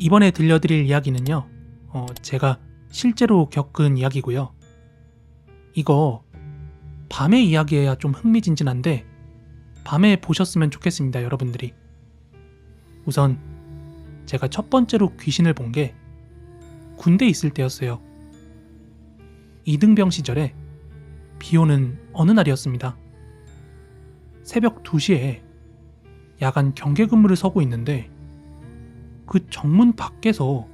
이번에 들려드릴 이야기는요, 어, 제가 실제로 겪은 이야기고요. 이거 밤의 이야기여야 좀 흥미진진한데 밤에 보셨으면 좋겠습니다, 여러분들이. 우선 제가 첫 번째로 귀신을 본 게 군대 있을 때였어요. 이등병 시절에 비 오는 어느 날이었습니다. 새벽 2시에 야간 경계 근무를 서고 있는데 그 정문 밖에서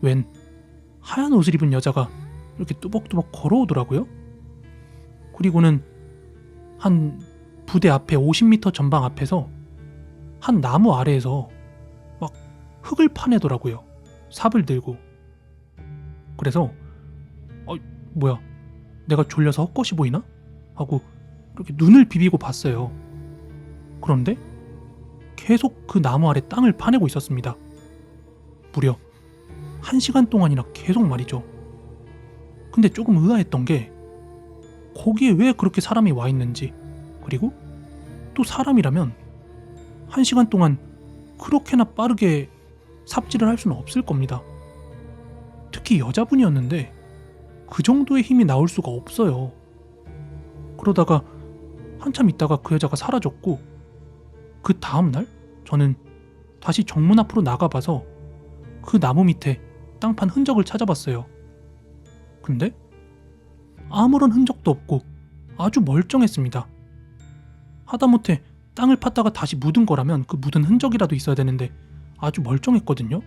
웬 하얀 옷을 입은 여자가 이렇게 뚜벅뚜벅 걸어오더라고요. 그리고는 한 부대 앞에 50m 전방 앞에서 한 나무 아래에서 막 흙을 파내더라고요. 삽을 들고. 그래서 어 뭐야 내가 졸려서 헛것이 보이나? 하고 이렇게 눈을 비비고 봤어요. 그런데 계속 그 나무 아래 땅을 파내고 있었습니다. 무려 한 시간 동안이나 계속 말이죠. 근데 조금 의아했던 게 거기에 왜 그렇게 사람이 와 있는지 그리고 또 사람이라면 한 시간 동안 그렇게나 빠르게 삽질을 할 수는 없을 겁니다. 특히 여자분이었는데 그 정도의 힘이 나올 수가 없어요. 그러다가 한참 있다가 그 여자가 사라졌고 그 다음날 저는 다시 정문 앞으로 나가봐서 그 나무 밑에 땅판 흔적을 찾아봤어요. 근데 아무런 흔적도 없고 아주 멀쩡했습니다. 하다못해 땅을 팠다가 다시 묻은 거라면 그 묻은 흔적이라도 있어야 되는데 아주 멀쩡했거든요.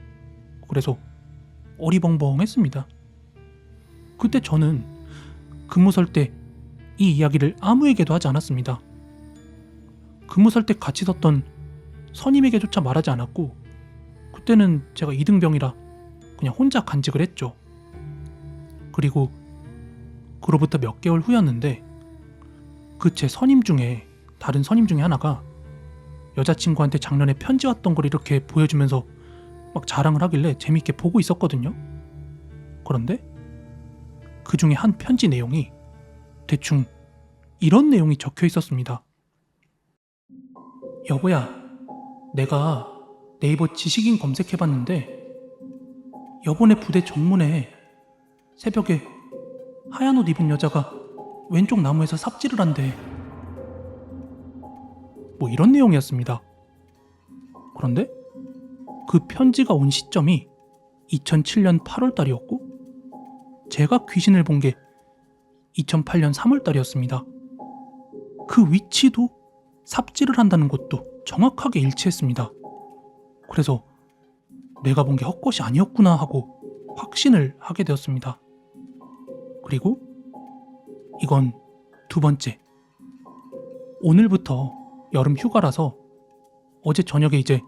그래서 어리벙벙했습니다. 그때 저는 근무 설 때 이 이야기를 아무에게도 하지 않았습니다. 근무 설 때 같이 섰던 선임에게조차 말하지 않았고 그때는 제가 이등병이라 그냥 혼자 간직을 했죠. 그리고 그로부터 몇 개월 후였는데 그 제 선임 중에 다른 선임 중에 하나가 여자친구한테 작년에 편지 왔던 걸 이렇게 보여주면서 막 자랑을 하길래 재밌게 보고 있었거든요. 그런데 그 중에 한 편지 내용이 대충 이런 내용이 적혀 있었습니다. 여보야, 내가 네이버 지식인 검색해봤는데 여보네 부대 정문에 새벽에 하얀 옷 입은 여자가 왼쪽 나무에서 삽질을 한대. 뭐 이런 내용이었습니다. 그런데 그 편지가 온 시점이 2007년 8월 달이었고 제가 귀신을 본 게 2008년 3월 달이었습니다. 그 위치도 삽질을 한다는 것도 정확하게 일치했습니다. 그래서 내가 본 게 헛것이 아니었구나 하고 확신을 하게 되었습니다. 그리고 이건 두 번째. 오늘부터 여름 휴가라서 어제 저녁에 이제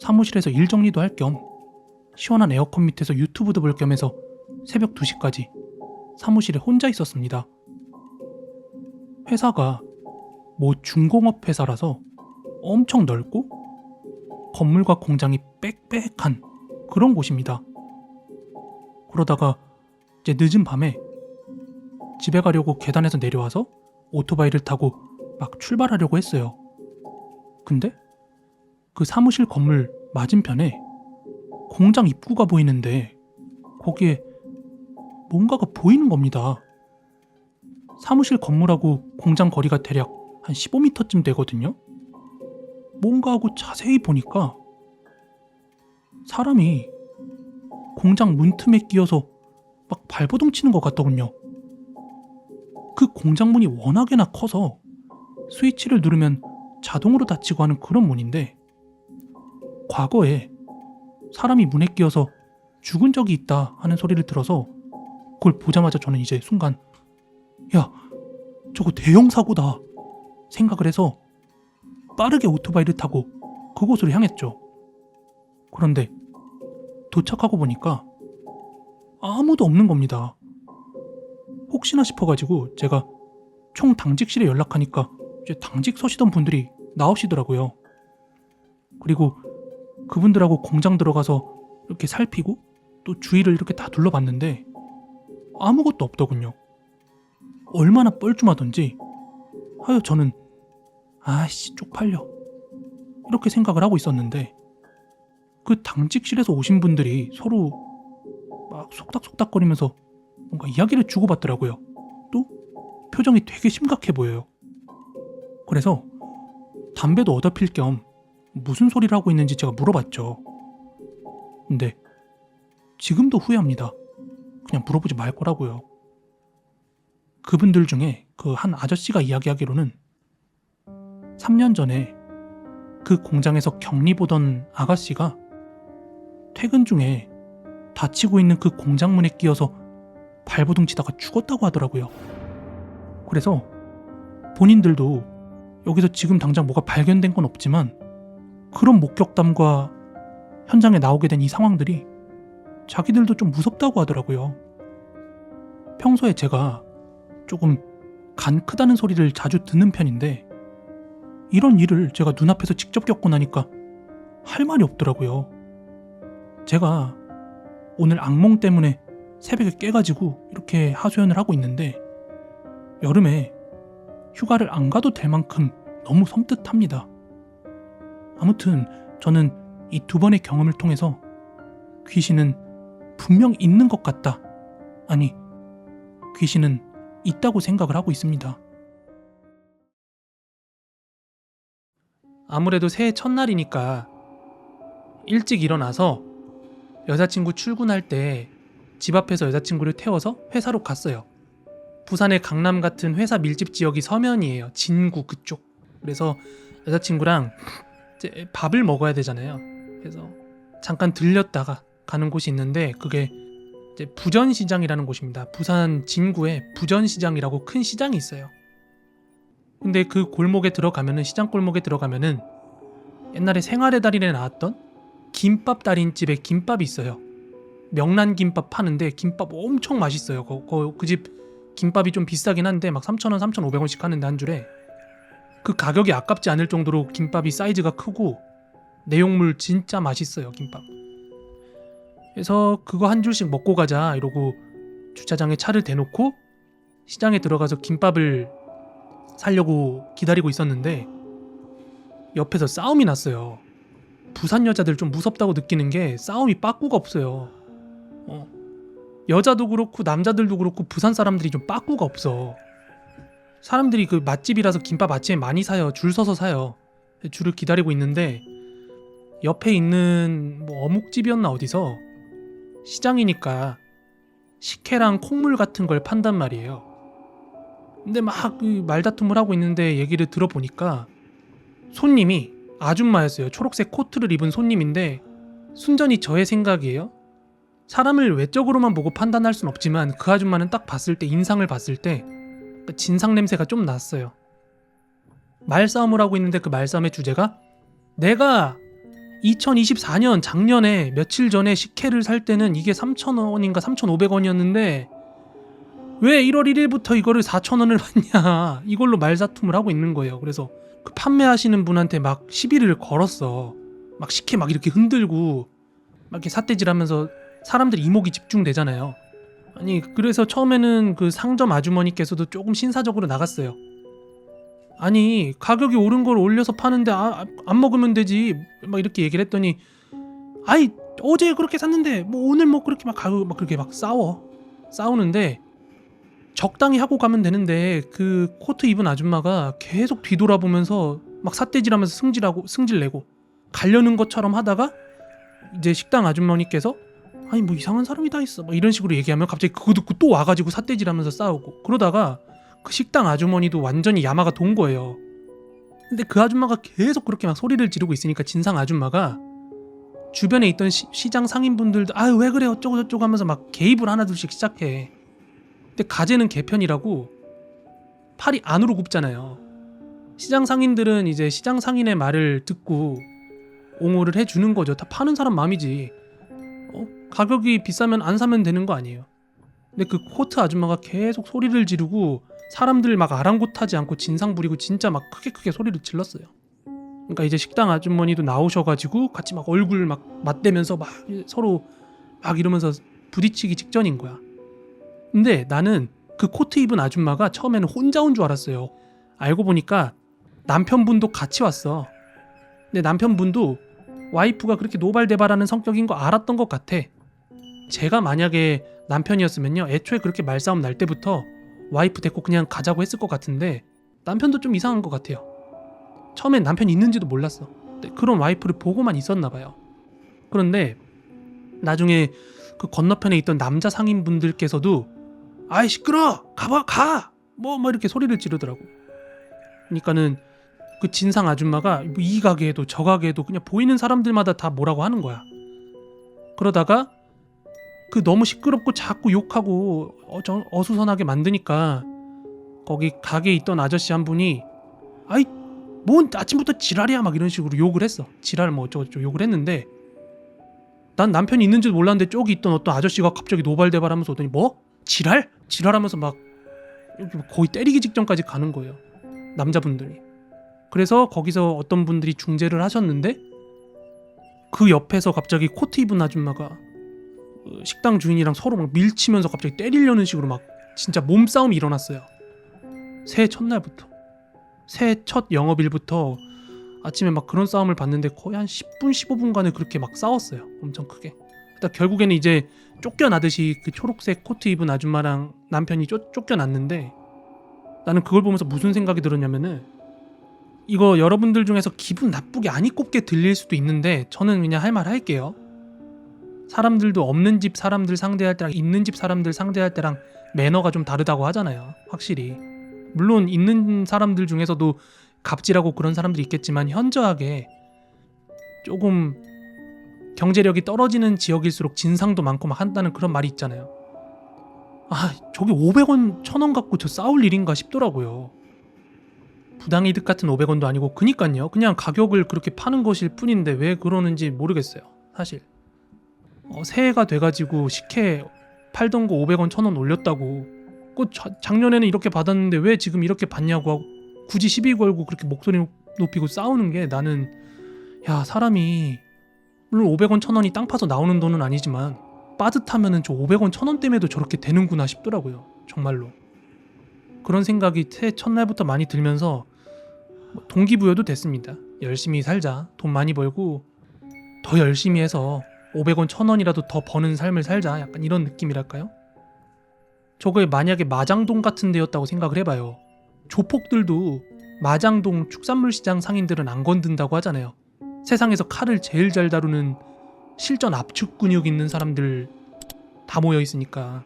사무실에서 일 정리도 할 겸 시원한 에어컨 밑에서 유튜브도 볼 겸 해서 새벽 2시까지 사무실에 혼자 있었습니다. 회사가 뭐 중공업 회사라서 엄청 넓고 건물과 공장이 빽빽한 그런 곳입니다. 그러다가 이제 늦은 밤에 집에 가려고 계단에서 내려와서 오토바이를 타고 막 출발하려고 했어요. 근데 그 사무실 건물 맞은편에 공장 입구가 보이는데 거기에 뭔가가 보이는 겁니다. 사무실 건물하고 공장 거리가 대략 한 15m쯤 되거든요. 뭔가 하고 자세히 보니까 사람이 공장 문틈에 끼어서 막 발버둥 치는 것 같더군요. 그 공장 문이 워낙에나 커서 스위치를 누르면 자동으로 닫히고 하는 그런 문인데 과거에 사람이 문에 끼어서 죽은 적이 있다 하는 소리를 들어서 그걸 보자마자 저는 이제 순간 야 저거 대형 사고다 생각을 해서 빠르게 오토바이를 타고 그곳으로 향했죠. 그런데 도착하고 보니까 아무도 없는 겁니다. 혹시나 싶어가지고 제가 총 당직실에 연락하니까 이제 당직 서시던 분들이 나오시더라고요. 그리고 그분들하고 공장 들어가서 이렇게 살피고 또 주위를 이렇게 다 둘러봤는데 아무것도 없더군요. 얼마나 뻘쭘하던지 하여 저는 아씨 쪽팔려 이렇게 생각을 하고 있었는데 그 당직실에서 오신 분들이 서로 막 속닥속닥거리면서 뭔가 이야기를 주고받더라고요. 또 표정이 되게 심각해 보여요. 그래서 담배도 얻어 필 겸 무슨 소리를 하고 있는지 제가 물어봤죠. 근데 지금도 후회합니다. 그냥 물어보지 말 거라고요. 그분들 중에 그 한 아저씨가 이야기하기로는 3년 전에 그 공장에서 격리 보던 아가씨가 퇴근 중에 다치고 있는 그 공장문에 끼어서 발버둥 치다가 죽었다고 하더라고요. 그래서 본인들도 여기서 지금 당장 뭐가 발견된 건 없지만 그런 목격담과 현장에 나오게 된 이 상황들이 자기들도 좀 무섭다고 하더라고요. 평소에 제가 조금 간 크다는 소리를 자주 듣는 편인데 이런 일을 제가 눈앞에서 직접 겪고 나니까 할 말이 없더라고요. 제가 오늘 악몽 때문에 새벽에 깨가지고 이렇게 하소연을 하고 있는데 여름에 휴가를 안 가도 될 만큼 너무 섬뜩합니다. 아무튼 저는 이 두 번의 경험을 통해서 귀신은 분명 있는 것 같다. 아니, 귀신은 있다고 생각을 하고 있습니다. 아무래도 새해 첫날이니까 일찍 일어나서 여자친구 출근할 때 집 앞에서 여자친구를 태워서 회사로 갔어요. 부산의 강남 같은 회사 밀집 지역이 서면이에요. 진구 그쪽. 그래서 여자친구랑 이제 밥을 먹어야 되잖아요. 그래서 잠깐 들렸다가 가는 곳이 있는데 그게 부전시장이라는 곳입니다. 부산 진구에 부전시장이라고 큰 시장이 있어요. 근데 그 골목에 들어가면은 시장 골목에 들어가면은 옛날에 생활의 달인에 나왔던 김밥 달인집에 김밥이 있어요. 명란 김밥 파는데 김밥 엄청 맛있어요. 그집 김밥이 좀 비싸긴 한데 막 3,000원, 3,500원씩 하는데 한 줄에 그 가격이 아깝지 않을 정도로 김밥이 사이즈가 크고 내용물 진짜 맛있어요. 김밥. 그래서 그거 한 줄씩 먹고 가자 이러고 주차장에 차를 대놓고 시장에 들어가서 김밥을 사려고 기다리고 있었는데 옆에서 싸움이 났어요. 부산 여자들 좀 무섭다고 느끼는 게 싸움이 빠꾸가 없어요. 어. 여자도 그렇고 남자들도 그렇고 부산 사람들이 좀 빠꾸가 없어. 사람들이 그 맛집이라서 김밥 아침에 많이 사요. 줄 서서 사요. 줄을 기다리고 있는데 옆에 있는 뭐 어묵집이었나 어디서 시장이니까 식혜랑 콩물 같은 걸 판단 말이에요. 근데 막그 말다툼을 하고 있는데 얘기를 들어보니까 손님이 아줌마였어요. 초록색 코트를 입은 손님인데 순전히 저의 생각이에요. 사람을 외적으로만 보고 판단할 순 없지만 그 아줌마는 딱 봤을 때 인상을 봤을 때그 진상 냄새가 좀 났어요. 말싸움을 하고 있는데 그 말싸움의 주제가 내가 2024년 작년에 며칠 전에 식혜를 살 때는 이게 3,000원인가 3,500원이었는데 왜 1월 1일부터 이거를 4,000원을 받냐 이걸로 말다툼을 하고 있는 거예요. 그래서 그 판매하시는 분한테 막 시비를 걸었어. 막 식혜 막 이렇게 흔들고 막 이렇게 삿대질하면서 사람들 이목이 집중되잖아요. 아니 그래서 처음에는 그 상점 아주머니께서도 조금 신사적으로 나갔어요. 아니 가격이 오른 걸 올려서 파는데 아, 안 먹으면 되지 막 이렇게 얘기를 했더니 아이 어제 그렇게 샀는데 뭐 오늘 뭐 그렇게 막 가고 막 그렇게 막 싸워 싸우는데 적당히 하고 가면 되는데 그 코트 입은 아줌마가 계속 뒤돌아보면서 막 삿대질하면서 승질하고 승질내고 가려는 것처럼 하다가 이제 식당 아주머니께서 아니 뭐 이상한 사람이 다 있어 막 이런 식으로 얘기하면 갑자기 그거 듣고 또 와가지고 삿대질하면서 싸우고 그러다가 그 식당 아주머니도 완전히 야마가 돈 거예요. 근데 그 아줌마가 계속 그렇게 막 소리를 지르고 있으니까 진상 아줌마가 주변에 있던 시, 장 상인분들도 아유 왜 그래 어쩌고 저쩌고 하면서 막 개입을 하나둘씩 시작해. 근데 가재는 개편이라고 팔이 안으로 굽잖아요. 시장 상인들은 이제 시장 상인의 말을 듣고 옹호를 해주는 거죠. 다 파는 사람 마음이지. 어? 가격이 비싸면 안 사면 되는 거 아니에요. 근데 그 코트 아줌마가 계속 소리를 지르고 사람들 막 아랑곳하지 않고 진상 부리고 진짜 막 크게 크게 소리를 질렀어요. 그러니까 이제 식당 아주머니도 나오셔가지고 같이 막 얼굴 막 맞대면서 막 서로 막 이러면서 부딪히기 직전인 거야. 근데 나는 그 코트 입은 아줌마가 처음에는 혼자 온 줄 알았어요. 알고 보니까 남편분도 같이 왔어. 근데 남편분도 와이프가 그렇게 노발대발하는 성격인 거 알았던 것 같아. 제가 만약에 남편이었으면요, 애초에 그렇게 말싸움 날 때부터 와이프 데리고 그냥 가자고 했을 것 같은데 남편도 좀 이상한 것 같아요. 처음엔 남편이 있는지도 몰랐어. 그런 와이프를 보고만 있었나 봐요. 그런데 나중에 그 건너편에 있던 남자 상인분들께서도 아이 시끄러 가봐 가 뭐 뭐 이렇게 소리를 지르더라고. 그러니까는 그 진상 아줌마가 뭐 이 가게에도 저 가게에도 그냥 보이는 사람들마다 다 뭐라고 하는 거야. 그러다가 그 너무 시끄럽고 자꾸 욕하고 어저, 어수선하게 만드니까 거기 가게에 있던 아저씨 한 분이 아이 뭔 아침부터 지랄이야 막 이런 식으로 욕을 했어. 지랄 뭐 어쩌고저쩌고 욕을 했는데 난 남편이 있는 줄 몰랐는데 쪽이 있던 어떤 아저씨가 갑자기 노발대발하면서 오더니 뭐 지랄 지랄하면서 막 거의 때리기 직전까지 가는 거예요. 남자분들이. 그래서 거기서 어떤 분들이 중재를 하셨는데 그 옆에서 갑자기 코트 입은 아줌마가 어, 식당 주인이랑 서로 막 밀치면서 갑자기 때리려는 식으로 막 진짜 몸싸움이 일어났어요. 새해 첫날부터 새해 첫 영업일부터 아침에 막 그런 싸움을 봤는데 거의 한 10분 15분간을 그렇게 막 싸웠어요. 엄청 크게. 일단 결국에는 이제 쫓겨나듯이 그 초록색 코트 입은 아줌마랑 남편이 쫓, 쫓겨났는데 나는 그걸 보면서 무슨 생각이 들었냐면은 이거 여러분들 중에서 기분 나쁘게 안 이꼽게 들릴 수도 있는데 저는 그냥 할 말 할게요. 사람들도 없는 집 사람들 상대할 때랑 있는 집 사람들 상대할 때랑 매너가 좀 다르다고 하잖아요. 확실히. 물론 있는 사람들 중에서도 갑질하고 그런 사람들이 있겠지만 현저하게 조금 경제력이 떨어지는 지역일수록 진상도 많고 막 한다는 그런 말이 있잖아요. 아, 저게 500원, 1000원 갖고 저 싸울 일인가 싶더라고요. 부당이득 같은 500원도 아니고 그니까요. 그냥 가격을 그렇게 파는 것일 뿐인데 왜 그러는지 모르겠어요. 사실. 어, 새해가 돼가지고 식혜 팔던 거 500원, 1000원 올렸다고. 그 자- 작년에는 이렇게 받았는데 왜 지금 이렇게 받냐고 하고 굳이 시비 걸고 그렇게 목소리 높이고 싸우는 게 나는 야 사람이 물론 500원 1000원이 땅 파서 나오는 돈은 아니지만 빠듯하면은 저 500원 1000원 때문에도 저렇게 되는구나 싶더라고요 정말로. 그런 생각이 새해 첫날부터 많이 들면서 뭐 동기부여도 됐습니다. 열심히 살자 돈 많이 벌고 더 열심히 해서 500원 1000원이라도 더 버는 삶을 살자 약간 이런 느낌이랄까요? 저거에 만약에 마장동 같은 데였다고 생각을 해봐요. 조폭들도 마장동 축산물 시장 상인들은 안 건든다고 하잖아요. 세상에서 칼을 제일 잘 다루는 실전 압축 근육 있는 사람들 다 모여 있으니까